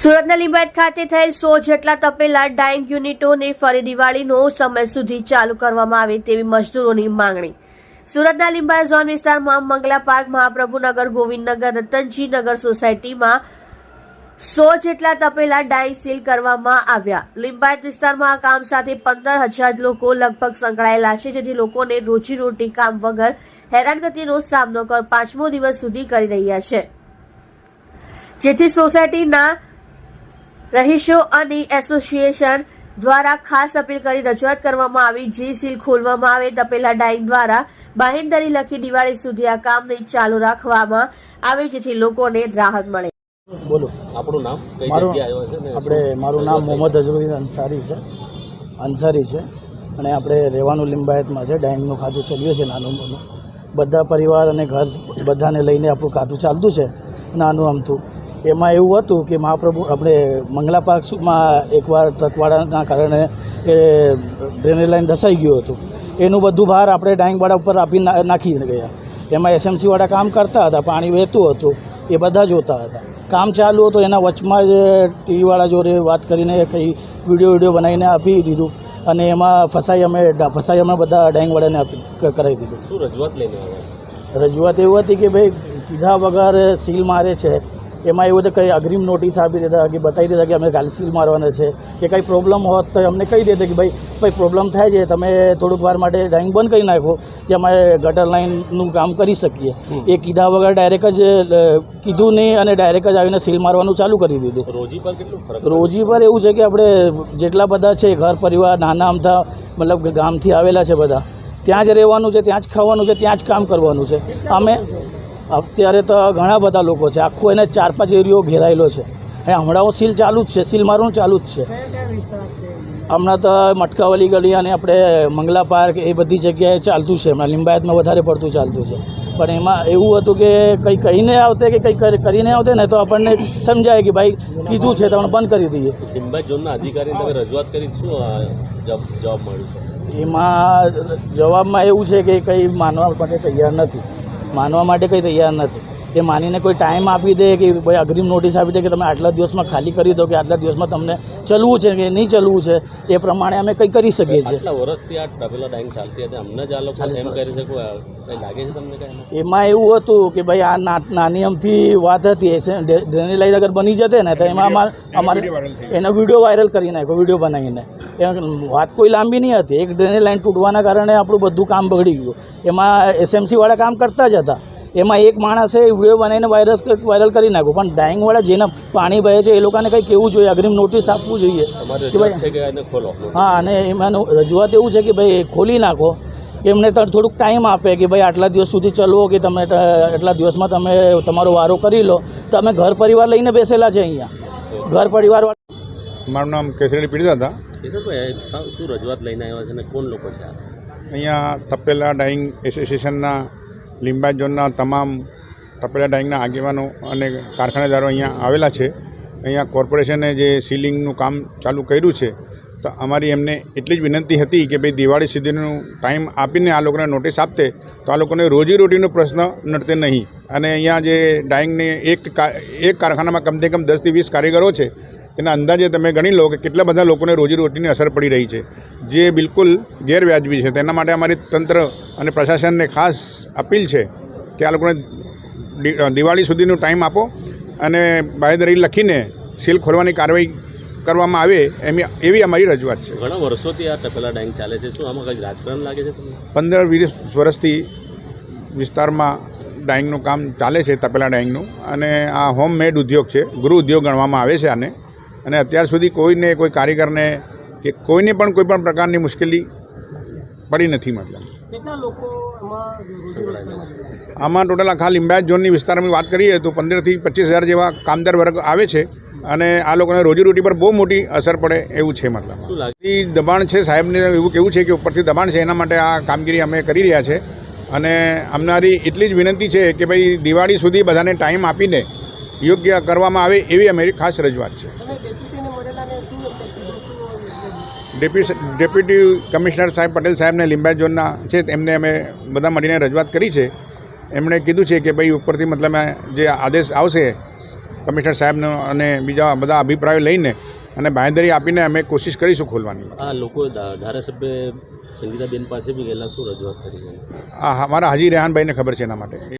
સુરતના લીંબાયત ખાતે થયેલ સો જેટલા તપેલા ડાઇંગ યુનિટોને ફરી દિવાળીનો સમય સુધી ચાલુ કરવામાં આવે તેવી મજદૂરોની માંગણી. સુરતના લીંબાયત ઝોન વિસ્તારમાં મંગલા પાર્ક, મહાપ્રભુનગર, ગોવિંદનગર, રતનજીનગર સોસાયટીમાં સો જેટલા તપેલા ડાઇંગ સીલ કરવામાં આવ્યા. લિંબાયત વિસ્તારમાં આ કામ સાથે પંદર હજાર લોકો લગભગ સંકળાયેલા છે, જેથી લોકોને રોજીરોટી કામ વગર હેરાનગતિનો સામનો પાંચમો દિવસ સુધી કરી રહ્યા છે. જેથી સોસાયટીના રહીશો અને એસોસિએશન દ્વારા ખાસ અપીલ કરી રજૂઆત કરવામાં આવી. જે સીલ ખોલવામાં આવે તપેલા ડાઇંગ દ્વારા બાહેંધરી લખી દિવાળી સુધી આ કામને ચાલુ રાખવામાં આવે જેથી લોકોને રાહત મળે. બોલો આપણું નામ? મારું જગ્યાએ આવ્યો છે ને? આપણે મારું નામ મોહમ્મદ અઝરુદ્દીન અંસારી છે. અંસારી છે. અને આપણે રહેવાનું લિંબાયતમાં છે. ડાઇંગનું ખાતું ચલાવીએ છે નાનું મોનું. બધા પરિવાર અને ઘર બધાને લઈને આપણું ખાતું ચાલતું છે. નાનું અમથું એમાં એવું હતું કે મહાપ્રભુ આપણે મંગલા પાર્કમાં એકવાર ટ્રકવાળાના કારણે એ ડ્રેનેજ લાઈન ધસાઈ ગયું હતું. એનું બધું ભાર આપણે ડાઇંગવાળા ઉપર આપી નાખી ગયા. એમાં એસએમસીવાળા કામ કરતા હતા પાણી વહેતું હતું એ બધા જોતા હતા. કામ ચાલુ હતું એના વચમાં જ ટીવીવાળા જોડે વાત કરીને કંઈ વીડિયો વીડિયો બનાવીને આપી દીધું અને એમાં ફસાઈ અમે ફસાઈ અમે બધા ડાઈંગવાળાને આપી કરાવી દીધું. શું રજૂઆત લઈને રજૂઆત એવું હતી કે ભાઈ કીધા વગર સીલ મારે છે. એમાં એવું હતું કંઈ અગ્રિમ નોટિસ આપી દેતા કે બતાવી દેતા કે અમે કાલે સીલ મારવાના છે કે કંઈ પ્રોબ્લેમ હોત તો અમને કહી દેતા કે ભાઈ ભાઈ પ્રોબ્લેમ થાય છે તમે થોડુંક વાર માટે ડ્રાઇંગ બંધ કરી નાખો કે અમે ગટર લાઇનનું કામ કરી શકીએ. એ કીધા વગર ડાયરેક્ટ જ કીધું નહીં અને ડાયરેક્ટ જ આવીને સીલ મારવાનું ચાલુ કરી દીધું. રોજી પર કેટલું ફરક રોજી પર એવું છે કે આપણે જેટલા બધા છે ઘર પરિવાર નાના અમથા મતલબ કે ગામથી આવેલા છે બધા ત્યાં જ રહેવાનું છે ત્યાં જ ખાવાનું છે ત્યાં જ કામ કરવાનું છે. અમે અત્યારે તો ઘણા બધા લોકો છે. આખો એને ચાર પાંચ એરિયો ઘેરાયેલો છે. અને હમણાં હું સીલ ચાલુ જ છે. સીલ મારવાનું ચાલુ જ છે. હમણાં તો મટકાવલી ગલી અને આપણે મંગલા પાર્ક એ બધી જગ્યાએ ચાલતું છે. હમણાં લિંબાયતમાં વધારે પડતું ચાલતું છે. પણ એમાં એવું હતું કે કંઈ કહીને આવતે કે કંઈ કરીને આવતે ને તો આપણને સમજાય કે ભાઈ કીધું છે તો આપણે બંધ કરી દઈએ. લિંબાયત ઝોનના અધિકારીને તમે રજૂઆત કરી શું જવાબ મળ્યું? એમાં જવાબમાં એવું છે કે કંઈ માનવા માટે તૈયાર નથી. માનવા માટે કંઈ તૈયાર નથી. એ માનીને કોઈ ટાઈમ આપી દે કે ભાઈ અગ્રીમ નોટિસ આપી દે કે તમે આટલા દિવસમાં ખાલી કરી દો કે આટલા દિવસમાં તમને ચલવું છે કે નહીં ચલવું છે એ પ્રમાણે અમે કંઈ કરી શકીએ છીએ. આટલા વર્ષથી આ તબેલા ડાઈંગ ચાલતી હતી અમને જ આ લોકો એમ કરી શકો લાગે છે તમને એમાં એવું હતું કે ભાઈ આ ના- નાની અમથી વાત હતી ડ્રેનેલાઇઝ ડ્રેનેજ લાઈન અગર બની જતે ને તો એમાં અમારે એનો વીડિયો વાયરલ કરી નાખ્યો વીડિયો બનાવીને. એ વાત કોઈ લાંબી નહીં હતી એક ડ્રેનેજ લાઈન તૂટવાના કારણે આપણું બધું કામ બગડી ગયું. એમાં એસએમસીવાળા કામ કરતા જ હતા. એમાં એક માણસે વીડિયો બનાવીને વાયરસ વાયરલ કરી નાખ્યો. પણ ડાઈંગવાળા જેના પાણી વહે છે એ લોકોને કંઈ કહેવું જોઈએ? અગ્રિમ નોટિસ આપવું જોઈએ. કે ભાઈ છે કે એને ખોલો? હા અને એમાં રજૂઆત એવું છે કે ભાઈ ખોલી નાખો. એમને તો થોડુંક ટાઈમ આપે કે ભાઈ આટલા દિવસ સુધી ચલવો કે તમે આટલા એટલા દિવસમાં તમે તમારો વારો કરી લો. તો અમે ઘર પરિવાર લઈને બેસેલા છે અહીંયા. ઘર પરિવાર મારું નામ કેસરી પીડિતા હતા. શું રજૂઆત લઈને આવ્યા છે અને કોણ લોકો છે અહીંયા તપેલા ડાઈંગ એસોસિએશનના લીંબાયત ઝોનના તમામ તપેલા ડાઈંગના આગેવાનો અને કારખાનેદારો અહીંયા આવેલા છે. અહીંયા કોર્પોરેશને જે સીલિંગનું કામ ચાલુ કર્યું છે, તો અમારી એમને એટલી જ વિનંતી હતી કે ભાઈ દિવાળી સુધીનું ટાઈમ આપીને આ લોકોને નોટિસ આપતે તો આ લોકોને રોજીરોટીનો પ્રશ્ન નડતે નહીં. અને અહીંયા જે ડાઈંગને એક એક કારખાનામાં કમસે કમ દસથી વીસ કારીગરો છે એના અંદાજે તમે ગણી લો કે કેટલા બધા લોકોને રોજીરોટીની અસર પડી રહી છે. જે બિલકુલ ગેરવ્યાજબી છે. તેના માટે અમારી તંત્ર અને પ્રશાસનને ખાસ અપીલ છે કે આ લોકોને દિવાળી સુધીનો ટાઈમ આપો અને બાંયધરી લખીને સીલ ખોલવાની કાર્યવાહી કરવામાં આવે એમી એવી અમારી રજૂઆત છે. ઘણા વર્ષોથી આ તપેલા ડાઈંગ ચાલે છે. શું આમાં કંઈક રાજકારણ લાગે છે તમને? પંદર વીસ વર્ષથી વિસ્તારમાં ડાઈંગનું કામ ચાલે છે તપેલા ડાઈંગનું અને આ હોમમેડ ઉદ્યોગ છે. ગૃહ ઉદ્યોગ ગણવામાં આવે છે આને. અને અત્યાર સુધી કોઈને કોઈ કારીગરને કે કોઈને પણ કોઈ પણ પ્રકારની મુશ્કેલી પડી નથી મતલબ. આમાં ટોટલ આખા લીંબાયત ઝોનની વિસ્તારની વાત કરીએ તો પંદરથી પચીસ હજાર જેવા કામદાર વર્ગ આવે છે અને આ લોકોને રોજીરોટી પર બહુ મોટી અસર પડે એવું છે મતલબ. એ દબાણ છે સાહેબને એવું કેવું છે કે ઉપરથી દબાણ છે એના માટે આ કામગીરી અમે કરી રહ્યા છે. અને અમારી એટલી જ વિનંતી છે કે ભાઈ દિવાળી સુધી બધાને ટાઈમ આપીને યોગ્ય કરવામાં આવે એવી અમારી ખાસ રજૂઆત છે. ડેપ્યુટી ડેપ્યુટી કમિશનર સાહેબ પટેલ સાહેબને લીંબાયત ઝોનના છે એમને અમે બધા મળીને રજૂઆત કરી છે. એમણે કીધું છે કે ભાઈ ઉપરથી મતલબ જે આદેશ આવશે કમિશનર સાહેબનો અને બીજા બધા અભિપ્રાયો લઈને અને બાંયધરી આપીને અમે કોશિશ કરીશું ખોલવાની. આ લોકો ધારાસભ્ય સંગીતાબેન પાસે બી ગયેલા શું રજૂઆત કરી? હા આ અમારા હાજી રેહાનભાઈને ખબર છે એના માટે.